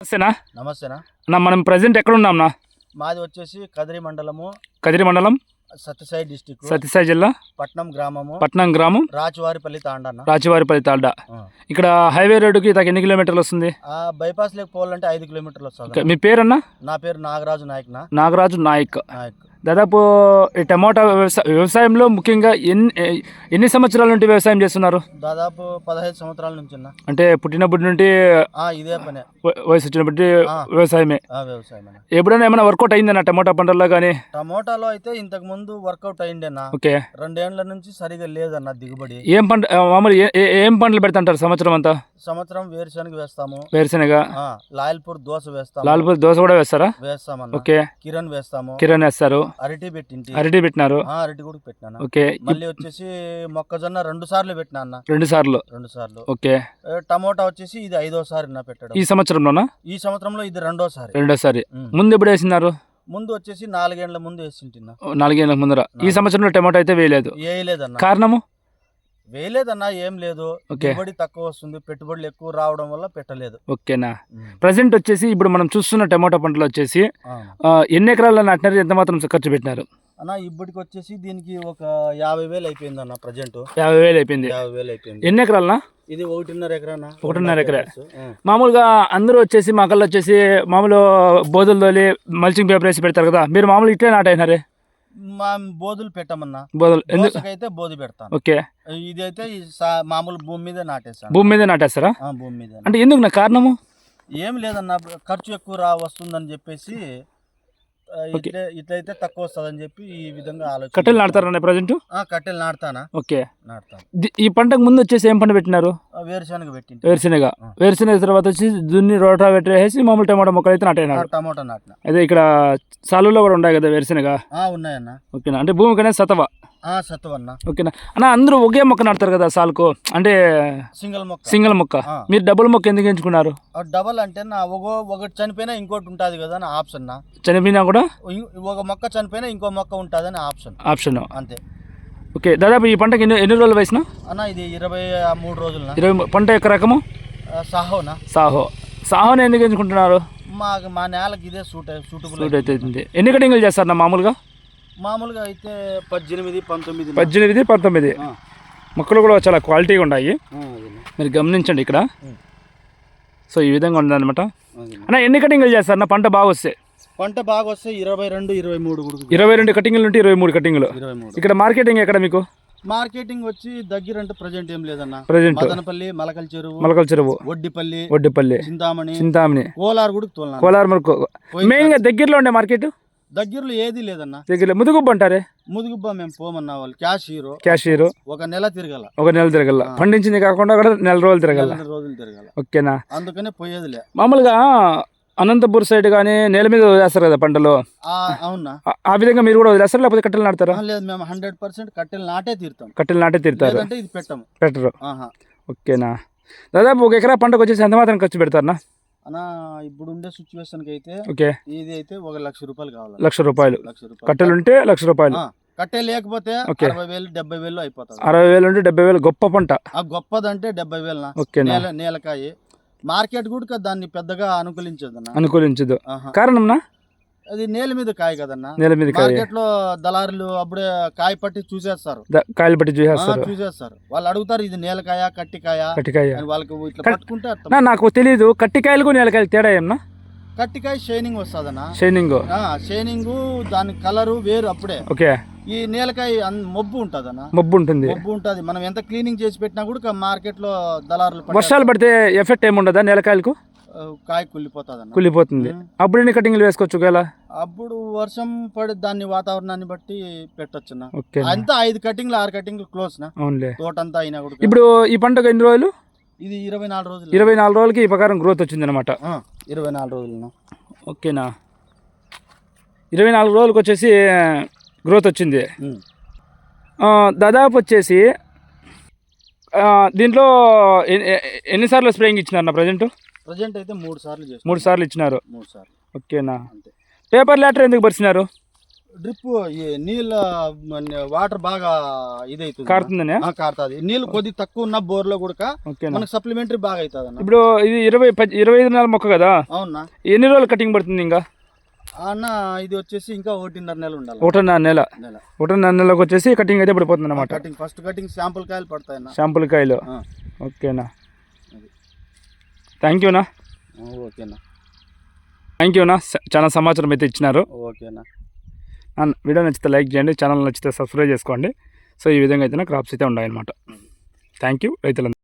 నమస్తేనా? నమస్తేనా? అన్న మనం ప్రజెంట్ ఎక్కడ ఉన్నాంనా మాది వచ్చేసి కదిరి మండలము కదిరి మండలం సత్యసాయి డిస్టిక్ సత్యసాయి జిల్లా పట్నం గ్రామము పట్నం గ్రామం రాచువారిపల్లి తాండన్న. రాచివారిపల్లి తాల్డ ఆ. ఇక్కడ హైవే రోడ్డుకి ఇతకి ఎన్ని కిలోమీటర్లు వస్తుంది? ఆ బైపాస్ లేక పోవాలంటే ఐదు కిలోమీటర్లు వస్తుంది. మీ పేరన్నా? నా పేరు నాగరాజు నాయక్ నాగరాజు నాయక్. నాయక్. దాదాపు ఈ టమాటా వ్యవసాయ వ్యవసాయంలో ముఖ్యంగా ఎన్ని ఎన్ని సంవత్సరాల నుండి వ్యవసాయం చేస్తున్నారు? దాదాపు పదహైదు సంవత్సరాల నుంచి అంటే పుట్టినప్పటి నుండి ఇదే పనే. వయసు వచ్చినప్పటి. వ్యవసాయమే. ఆ, వ్యవసాయం అన్న. ఎప్పుడైనా ఏమైనా వర్కౌట్ అయిందన్న టమాటా పంటల్లో కానీ టమోటాలో అయితే ఇంతకు ముందు వర్కౌట్ అయిండేనా? ఓకే. రెండేండ్ల నుంచి సరిగా లేదన్న దిగుబడి. ఏం పంట మామూలు ఏ- పంటలు పెడతాంటారు సంవత్సరం అంతా? సంవత్సరం వేరుశనగ వేస్తాము. వేరుశనగ. ఆ, లాయల్పూర్ దోశ వేస్తాము. లాల్పూర్ దోశ కూడా వేస్తారా? వేస్తామన్న. ఓకే. కిరణ్ వేస్తాము. కిరణ్ వేస్తారు. అరటి పెట్టింటి. అరటి పెట్టినారు. ఆ, అరటి కూడా పెట్టినాను? ఓకే. మళ్ళీ వచ్చేసి మొక్కజొన్న రెండు సార్లు పెట్టినా అన్న. రెండు సార్లు. రెండు సార్లు. ఓకే. టమోటా వచ్చేసి ఇది ఐదోసారి నా పెట్టడం. ఈ సంవత్సరంలోనా? ఈ సంవత్సరంలో ఇది రెండోసారి. రెండోసారి. ఉమ్. ముందు ఎప్పుడు వేసినారు? ముందు వచ్చేసి నాలుగేండ్ల ముందు వేసింటిన్నా. ఓ, నాలుగేళ్ళ ముందర. ఈ. సంవత్సరంలో టమాటో అయితే వేయలేదు. వేయలేదన్న. కారణము? వేయలేదన్నా ఏం లేదు. దిగుబడి తక్కువ వస్తుంది పెట్టుబడులు ఎక్కువ రావడం వల్ల పెట్టలేదు. ఓకేనా. ప్రజెంట్ వచ్చేసి ఇప్పుడు మనం చూస్తున్న టమాటో పంటలు వచ్చేసి ఎన్ని ఎకరాల్లో నాటినారు ఎంత మాత్రం ఖర్చు పెట్టినారు? అన్న ఇప్పటికి వచ్చేసి దీనికి ఒక యాభై వేలు అయిపోయింది అన్న ప్రజెంట్. యాభై వేలు అయిపోయింది. యాభై వేలు అయిపోయింది. ఎన్ని ఎకరాలనా ఇది ఒకటిన్నర ఎకరానా? ఒకటిన్నర ఎకరా. మామూలుగా అందరూ వచ్చేసి మా కళ్ళు వచ్చేసి మామూలు బోధులు తోలి మల్చింగ్ పేపర్ వేసి పెడతారు కదా మీరు మామూలు ఇట్లే నాటైనారే? మా బోధులు పెట్టమన్నా. బోధలు దోసకైతే బోధి పెడతాను. ఓకే. ఇది అయితే ఈ సా- మామూలు భూమి మీద నాటేస్తాను భూమి మీద నాటేస్తారా? భూమి మీద. అంటే ఎందుకు నా కారణము? ఏం లేదన్న ఖర్చు ఎక్కువ రా వస్తుందని చెప్పేసి ఇట్లే ఇట్లయితే తక్కువ వస్తుందని చెప్పి ఈ విధంగా ఆలోచన కట్టెలు నాడతారన్న ప్రజెంట్? ఆ, కట్టెలు నాటుతానా? ఓకే. ఈ పంటకు ముందు వచ్చేసి ఏం పంట పెట్టినారు? వేరుశనగ పెట్టింటి. వేరుశనగ. తర్వాత వచ్చి దున్ని రోటా పెట్టి వేసి మామూలు టమాటా మొక్కలు అయితే నాటైనారు. టమోటా నాటిన. అదే ఇక్కడ సాలులో కూడా ఉన్నాయి కదా వేరుశనగ? ఉన్నాయన్న. ఓకేనా? అంటే భూమికి అనేది సతవ. ఓకేనా? అన్న అందరూ ఒకే మొక్క నాటుతారు కదా సాలుకు? అంటే సింగిల్ మొక్క. సింగిల్ మొక్క. మీరు డబుల్ మొక్క ఎందుకు ఎంచుకున్నారు? డబల్ అంటే నా ఒక ఒకటి చనిపోయినా ఇంకోటి ఉంటుంది కదా అని ఆప్షన్ నా. చనిపోయినా కూడా? ఒక మొక్క చనిపోయినా ఇంకో మొక్క ఉంటుందని ఆప్షన్. ఆప్షన్. అంతే. ఓకే దాదాపు ఈ పంటకి ఎన్ని ఎన్ని రోజులు వేసిన అన్న ఇది ఇరవై మూడు రోజులనా? ఇరవై పంట యొక్క రకము? సాహోనా? సాహో. సాహోని ఎందుకు ఎంచుకుంటున్నారు? మా మా నేలకి ఇదే సూట్ సూటబుల్ సూట్ అవుతుంది. ఎన్ని కటింగ్లు చేస్తారు నా మామూలుగా? మామూలుగా అయితే పద్దెనిమిది పంతొమ్మిది పద్దెనిమిది పంతొమ్మిది. మొక్కలు కూడా చాలా క్వాలిటీగా ఉన్నాయి. మీరు గమనించండి ఇక్కడ. సో ఈ విధంగా ఉందన్నమాట. అన్న ఎన్ని కటింగ్లు చేస్తారు నా పంట బాగా వస్తే? పంట బాగా వస్తే ఇరవై రెండు ఇరవై మూడు ఇరవై రెండు కటింగ్లు ఉంటే ఇరవై మూడు కటింగ్లు. ఇక్కడ మార్కెటింగ్ ఎక్కడ మీకు? మార్కెటింగ్ వచ్చి దగ్గర అంటే ప్రజెంట్ ఏం లేదన్న. ప్రజెంట్ మదనపల్లి మలకల్ చెరువు మొలకల చెరువు. ఒడ్డిపల్లి ఒడ్డిపల్లి చింతామణి చింతామణి. కోలార్ కూడా కోలార్ మరకు మెయిన్గా దగ్గరలో ఉండే మార్కెట్ దగ్గరలో ఏది లేదన్న. దగ్గరలో ముదుగుబ్బ అంటారే? ముదుగుబ్బ మేము పోమన్నా వాళ్ళు. Cash hero cashier. ఒక నెల తిరగల. ఒక నెల తిరగల. పండించింది కాకుండా కూడా నెల రోజులు తిరగల. నెల రోజులు తిరగల. ఓకేనా? అందుకనే పోయేదిలే. మామూలుగా అనంతపూర్ సైడ్ కానీ నేల మీద వదిలేస్తారు కదా పంటలు? ఆ, అవునా. ఆ- విధంగా మీరు కూడా వదిలేస్తారు? లేకపోతే కట్టెలు నాడతారా లేదు మేము హండ్రెడ్ పర్సెంట్ కట్టెలు నాటే తీరుతాం. కట్టెలు నాటే తిరుతారు. లేదంటే ఇది పెట్టము. పెట్టరు. ఆహా. ఓకేనా? దాదాపు ఒక ఎకరా పంటకు వచ్చేసి ఎంత మాత్రం ఖర్చు పెడతారనా అన్నా ఇప్పుడు ఉండే సిచ్యువేషన్కి అయితే ఓకే. ఇది అయితే ఒక లక్ష రూపాయలు కావాలి లక్ష రూపాయలు. లక్ష రూపాయలు. కట్టెలు ఉంటే లక్ష రూపాయలు. కట్టే లేకపోతే. అరవై వేలు డెబ్బై వేలు అయిపోతుంది అరవై వేలు ఉంటే డెబ్బై వేలు గొప్ప పంట. ఆ గొప్పదంటే డెబ్బై వేలు నేల నేలకాయ. మార్కెట్ కూడా దాన్ని పెద్దగా అనుకూలించదు ఆహా. కారణంనా అది నేల మీద కాయ కదన్నా? నేల మీద మార్కెట్లో దళారులు అప్పుడే కాయ పట్టి చూసేస్తారు. కాయలు పట్టి చూసేస్తారు. చూసేస్తారు. వాళ్ళు అడుగుతారు ఇది నేలకాయ కట్టికాయ కట్టికాయ. అని వాళ్ళకి ఇట్లా కట్- పట్టుకుంటే నాకు తెలియదు కట్టికాయలకు నేలకాయలు తేడా ఏమన్నా? కట్టికాయ షైనింగ్ వస్తుందన్నా. షైనింగ్. షైనింగ్ దాని కలరు వేరు అప్పుడే. ఓకే. ఈ నేలకాయ మొబ్బు ఉంటదన్న. మబ్బు ఉంటుంది. మొబ్బు ఉంటది. మనం ఎంత క్లీనింగ్ చేసి పెట్టినా కూడా మార్కెట్లో దళారులు వర్షాలు పడితే ఎఫెక్ట్ ఏముండదా నేలకాయలకు కాయ కుళ్ళిపోతుందన్న. కుళ్ళిపోతుంది. అప్పుడు ఎన్ని కటింగ్లు వేసుకోవచ్చు ఒకవేళ? అప్పుడు వర్షం పడి దాన్ని వాతావరణాన్ని బట్టి పెట్టొచ్చున్న. ఓకే అంతా ఐదు కటింగ్లు ఆరు కటింగ్లు క్లోజ్ నా తోటంతా అయినా కూడా. ఇప్పుడు ఈ పంటకు ఎన్ని రోజులు? ఇది ఇరవై నాలుగు రోజులు. ఇరవై నాలుగు రోజులకి ఈ ప్రకారం గ్రోత్ వచ్చింది అనమాట ఇరవై నాలుగు రోజులు ఓకేనా? ఇరవై నాలుగు రోజులకు వచ్చేసి గ్రోత్ వచ్చింది. దాదాపు వచ్చేసి దీంట్లో ఎన్నిసార్లు స్ప్రేయింగ్ ఇచ్చినారు నా ప్రజెంట్? ప్రజెంట్ అయితే మూడు సార్లు చేస్తాం మూడు సార్లు ఇచ్చినారు. మూడు సార్లు. ఓకేనా? అంతే. పేపర్ లెటర్ ఎందుకు పరిచినారు డ్రిప్ నీళ్ళ వాటర్ బాగా ఇదైతుంది. కారుతుందనే? కారుతుంది. నీళ్ళు కొద్ది తక్కువ ఉన్న బోర్లో కూడా ఓకేనా? మనకు సప్లిమెంటరీ బాగా అవుతుంది ఇప్పుడు ఇది ఇరవై ఇరవై ఐదు నెలల మొక్క కదా? అవునా? ఎన్ని రోజులు కటింగ్ పడుతుంది ఇంకా? అన్న ఇది వచ్చేసి ఇంకా ఒకటిన్నర నెలలు ఉండాలి ఒకటిన్నర నెల. నెల. ఒకటిన్నర నెలకు వచ్చేసి కటింగ్ అయితే పడిపోతుంది అనమాట కటింగ్. ఫస్ట్ కటింగ్ శాంపుల్ కాయలు పడతాయన్న. షాంపుల్ కాయలు. ఓకేనా. థ్యాంక్ యూనా ఓకేనా థ్యాంక్ యూనా చాలా సమాచారం అయితే ఇచ్చినారు. ఓకేనా వీడియో నచ్చితే లైక్ చేయండి ఛానల్ నచ్చితే సబ్స్క్రైబ్ చేసుకోండి. సో ఈ విధంగా అయితే క్రాప్స్ అయితే ఉన్నాయన్నమాట థ్యాంక్ యూ రైతులందరూ